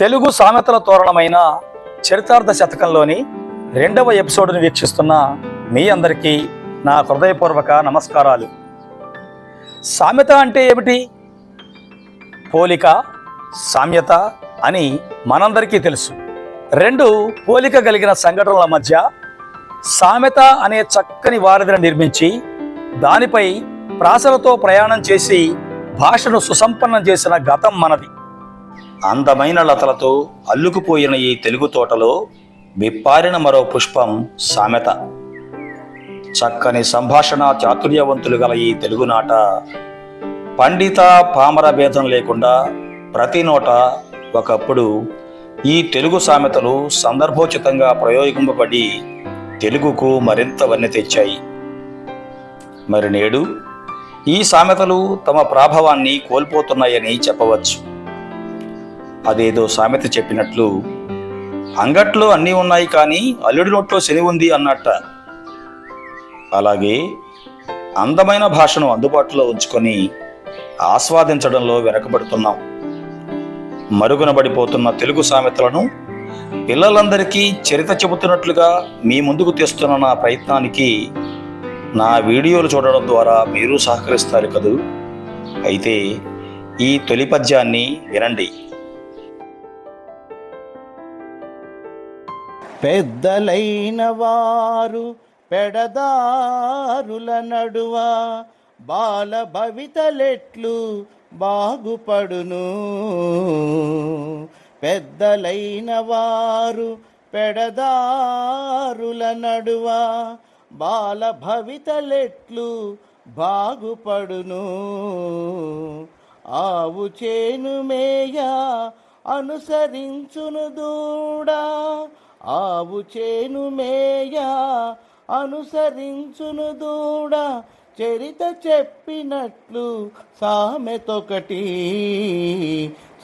తెలుగు సామెతల తోరణమైన చరితార్థ శతకంలోని రెండవ ఎపిసోడ్ను వీక్షిస్తున్న మీ అందరికీ నా హృదయపూర్వక నమస్కారాలు. సామెత అంటే ఏమిటి? పోలిక సామ్యత అని మనందరికీ తెలుసు. రెండు పోలిక కలిగిన సంఘటనల మధ్య సామెత అనే చక్కని వారధిని నిర్మించి దానిపై ప్రాసలతో ప్రయాణం చేసి భాషను సుసంపన్నం చేసిన గతం మనది. అందమైన లతలతో అల్లుకుపోయిన ఈ తెలుగు తోటలో విప్పారిన మరో పుష్పం సామెత. చక్కని సంభాషణ చాతుర్యవంతులు గల ఈ తెలుగునాట పండిత పామర భేదం లేకుండా ప్రతి నోట ఒకప్పుడు ఈ తెలుగు సామెతలు సందర్భోచితంగా ప్రయోగింపబడి తెలుగుకు మరింత వన్నె తెచ్చాయి. మరి నేడు ఈ సామెతలు తమ ప్రాభవాన్ని కోల్పోతున్నాయని చెప్పవచ్చు. అదేదో సామెత చెప్పినట్లు అంగట్లో అన్నీ ఉన్నాయి కానీ అల్లుడి నోట్లో శని ఉంది అన్నట్ట. అలాగే అందమైన భాషను అందుబాటులో ఉంచుకొని ఆస్వాదించడంలో వెనకబడుతున్నాం. మరుగున పడిపోతున్న తెలుగు సామెతలను పిల్లలందరికీ చరిత చెబుతున్నట్లుగా మీ ముందుకు తెస్తున్న నా ప్రయత్నానికి నా వీడియోలు చూడడం ద్వారా మీరు సహకరిస్తారు కదూ? అయితే ఈ తొలి పద్యాన్ని వినండి. పెద్దలైన వారు పెడదారుల నడువ బాల భవితలెట్లు బాగుపడును. పెద్దలైన వారు పెడదారుల నడువ బాల భవితలెట్లు బాగుపడును. ఆవు చేను మేయ అనుసరించును దూడా ఆవు చేను మేయ అనుసరించును దూడ చరిత చెప్పినట్లు సామెతొకటి.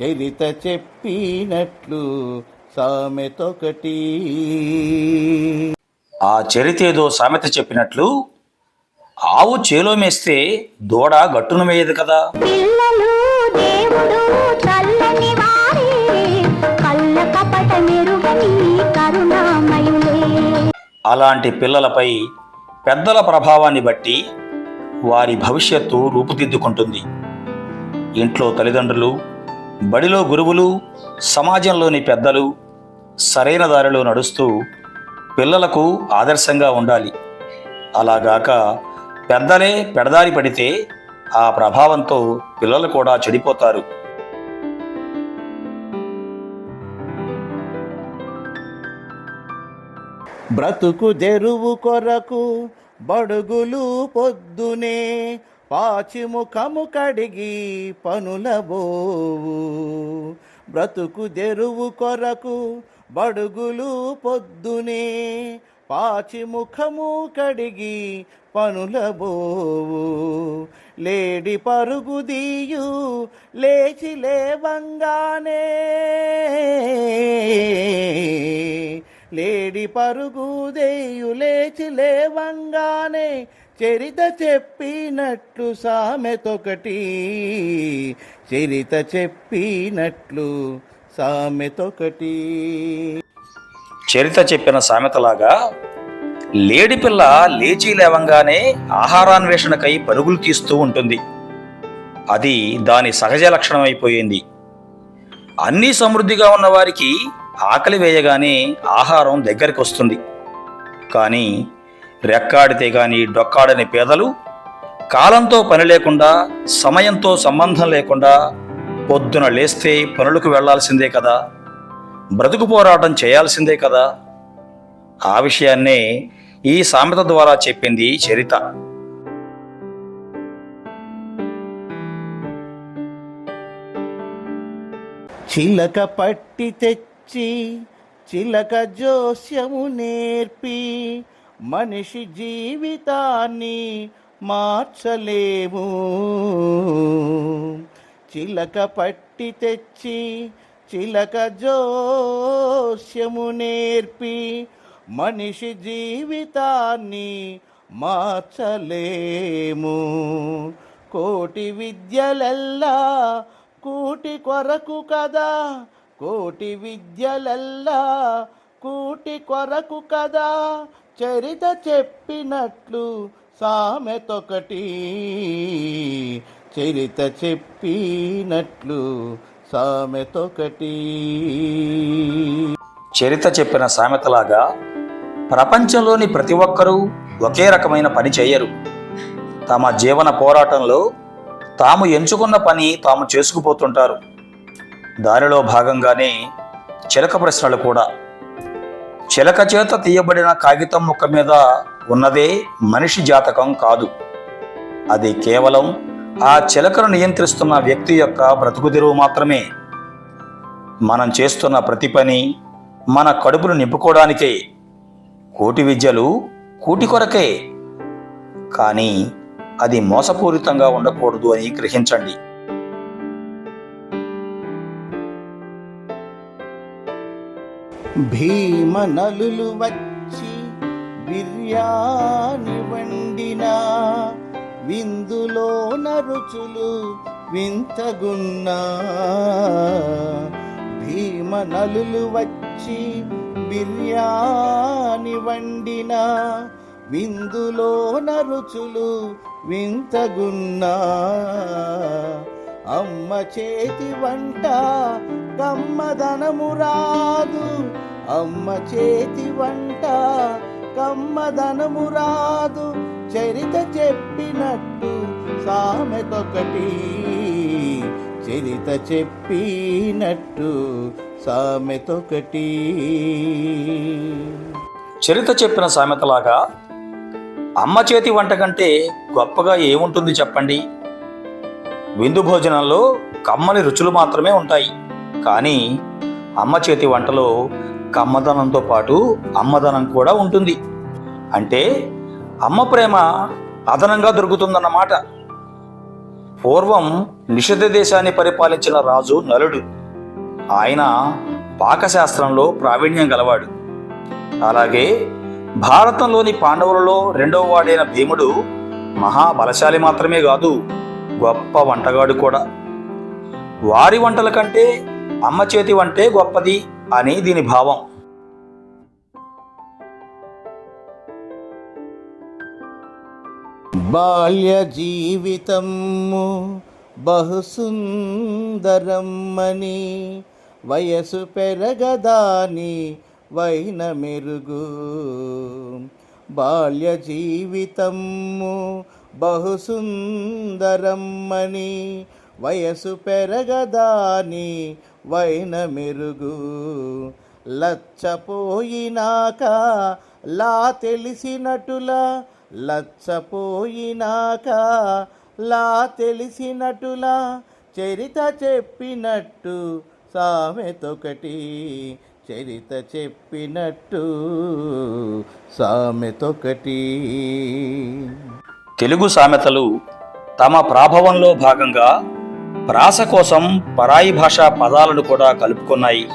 చరిత చెప్పినట్లు సామెతొకటి. ఆ చరితేదో సామెత చెప్పినట్లు ఆవు చేలో మేస్తే దూడ గట్టును మేయదు కదా. పిల్లలు దేవుడు అలాంటి పిల్లలపై పెద్దల ప్రభావాన్ని బట్టి వారి భవిష్యత్తు రూపుదిద్దుకుంటుంది. ఇంట్లో తల్లిదండ్రులు బడిలో గురువులు సమాజంలోని పెద్దలు సరైన దారిలో నడుస్తూ పిల్లలకు ఆదర్శంగా ఉండాలి. అలాగాక పెద్దలే పెడదారి పడితే ఆ ప్రభావంతో పిల్లలు కూడా చెడిపోతారు. బ్రతుకు తెరువు కొరకు బడుగులు పొద్దునే పాచిముఖము కడిగి పనులబోవు బ్రతుకు తెరువు కొరకు బడుగులు పొద్దునే పాచిముఖము కడిగి పనులబోవు లేడి పరుగు దీయు లేచి లేవంగానే లేడి పరుగు దేయులేచి లేవంగానే చరిత చెప్పినట్లు సామెతొకటి. చరిత చెప్పినట్లు సామెతొకటి. చరిత చెప్పిన సామెతలాగా లేడిపిల్ల లేచి లేవంగానే ఆహారాన్వేషణకై పరుగులు తీస్తూ ఉంటుంది. అది దాని సహజ లక్షణం అయిపోయింది అన్నీ సమృద్ధిగా ఉన్నవారికి ఆకలి వేయగానే ఆహారం దగ్గరికి వస్తుంది. కానీ రెక్కాడితే గాని డొక్కాడని పేదలు కాలంతో పని లేకుండా సమయంతో సంబంధం లేకుండా పొద్దున లేస్తే పనులకు వెళ్ళాల్సిందే కదా బ్రతుకు పోరాటం చేయాల్సిందే కదా. ఆ విషయాన్నే ఈ సామెత ద్వారా చెప్పింది చరిత. చిలక పట్టి తెచ్చి చిలక జోస్యము నేర్పి మనిషి జీవితాన్ని మార్చలేము. చిలక పట్టి తెచ్చి చిలక జోస్యము నేర్పి మనిషి జీవితాన్ని మార్చలేము. కోటి విద్యలెల్లా కూటి కొరకు కదా కోటి విద్యలల్లా కూటి కొరకు కదా. చరిత చెప్పినట్లు సామెతొకటి. చరిత చెప్పినట్లు సామెతొకటి. చరిత చెప్పిన సామెతలాగా ప్రపంచంలోని ప్రతి ఒక్కరూ ఒకే రకమైన పని చేయరు. తమ జీవన పోరాటంలో తాము ఎంచుకున్న పని తాము చేసుకుపోతుంటారు. దానిలో భాగంగానే చిలక ప్రశ్నలు కూడా. చిలక చేత తీయబడిన కాగితం ముక్క మీద ఉన్నదే మనిషి జాతకం కాదు. అది కేవలం ఆ చిలకను నియంత్రిస్తున్న వ్యక్తి యొక్క బ్రతుకుదెరువు మాత్రమే. మనం చేస్తున్న ప్రతి పని మన కడుపును నింపుకోవడానికే. కోటి విద్యలు కూటి కొరకే. కానీ అది మోసపూరితంగా ఉండకూడదు అని గ్రహించండి. భీమ నలులు వచ్చి బిర్యాని వండిన విందులో నరుచులు వింతగున్నా. భీమ నలులు వచ్చి బిర్యాని వండిన విందులో రుచులు వింతగున్నా. అమ్మ చేతి వంట గమ్మదనము రాదు అమ్మ చేతి వంట కమ్మదనము రాదు. చరిత చెప్పినట్టు సామెతొకటి. చరిత చెప్పినట్టు సామెతొకటి. చరిత చెప్పిన సామెతలాగా అమ్మ చేతి వంట కంటే గొప్పగా ఏముంటుంది చెప్పండి? విందు భోజనంలో కమ్మని రుచులు మాత్రమే ఉంటాయి. కానీ అమ్మ చేతి వంటలో కమ్మదనంతో పాటు అమ్మదనం కూడా ఉంటుంది. అంటే అమ్మ ప్రేమ అదనంగా దొరుకుతుందన్నమాట. పూర్వం నిషధ దేశాన్ని పరిపాలించిన రాజు నలుడు. ఆయన పాకశాస్త్రంలో ప్రావీణ్యం గలవాడు. అలాగే భారతంలోని పాండవులలో రెండవ వాడైన భీముడు మహాబలశాలి మాత్రమే కాదు గొప్ప వంటగాడు కూడా. వారి వంటల కంటే అమ్మ చేతి వంటే గొప్పది. అని దీని భావం. బాల్య జీవితము బహుసుందరమ్మని వయసు పెరగదాని వైన మెరుగు. బాల్య జీవితము బహుసుందరమ్మని వయసు పెరగదాని వైన మెరుగు. లచ్చపోయినాక లా తెలిసినటులా లచ్చపోయినాక లా తెలిసినటులా చరిత చెప్పినట్టు సామెతొకటి చరిత చెప్పినట్టు సామెతొకటి. తెలుగు సామెతలు తమ ప్రాభవంలో భాగంగా ప్రాస కోసం పరాయి భాషా పదాలను కూడా కలుపుకున్నాయి.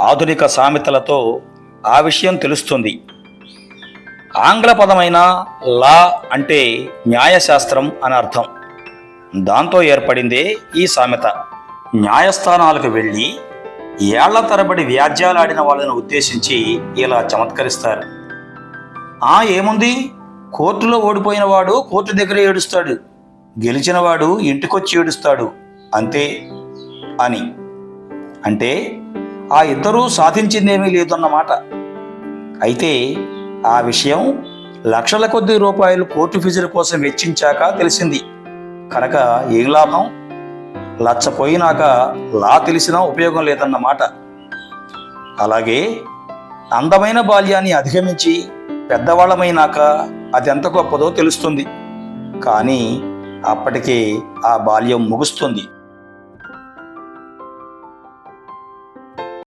ఆధునిక సామెతలతో ఆ విషయం తెలుస్తుంది. ఆంగ్ల పదమైన లా అంటే న్యాయశాస్త్రం అని అర్థం. దాంతో ఏర్పడిందే ఈ సామెత. న్యాయస్థానాలకు వెళ్ళి ఏళ్ళ తరబడి వ్యాజ్యాలాడిన వాళ్ళను ఉద్దేశించి ఇలా చమత్కరిస్తారు. ఆ ఏముంది? కోర్టులో ఓడిపోయిన వాడు కోర్టు దగ్గర ఏడుస్తాడు. గెలిచినవాడు ఇంటికొచ్చి ఏడుస్తాడు. అంతే అని. అంటే ఆ ఇద్దరూ సాధించిందేమీ లేదన్నమాట అయితే ఆ విషయం లక్షల కొద్ది రూపాయలు కోర్టు ఫీజుల కోసం వెచ్చించాక తెలిసింది. కనుక ఏం లాభం? లచ్చపోయినాక లా తెలిసినా ఉపయోగం లేదన్నమాట అలాగే అందమైన బాల్యాన్ని అధిగమించి పెద్దవాళ్ళమైనాక అది ఎంత గొప్పదో తెలుస్తుంది. కానీ అప్పటికే ఆ బాల్యం ముగుస్తుంది.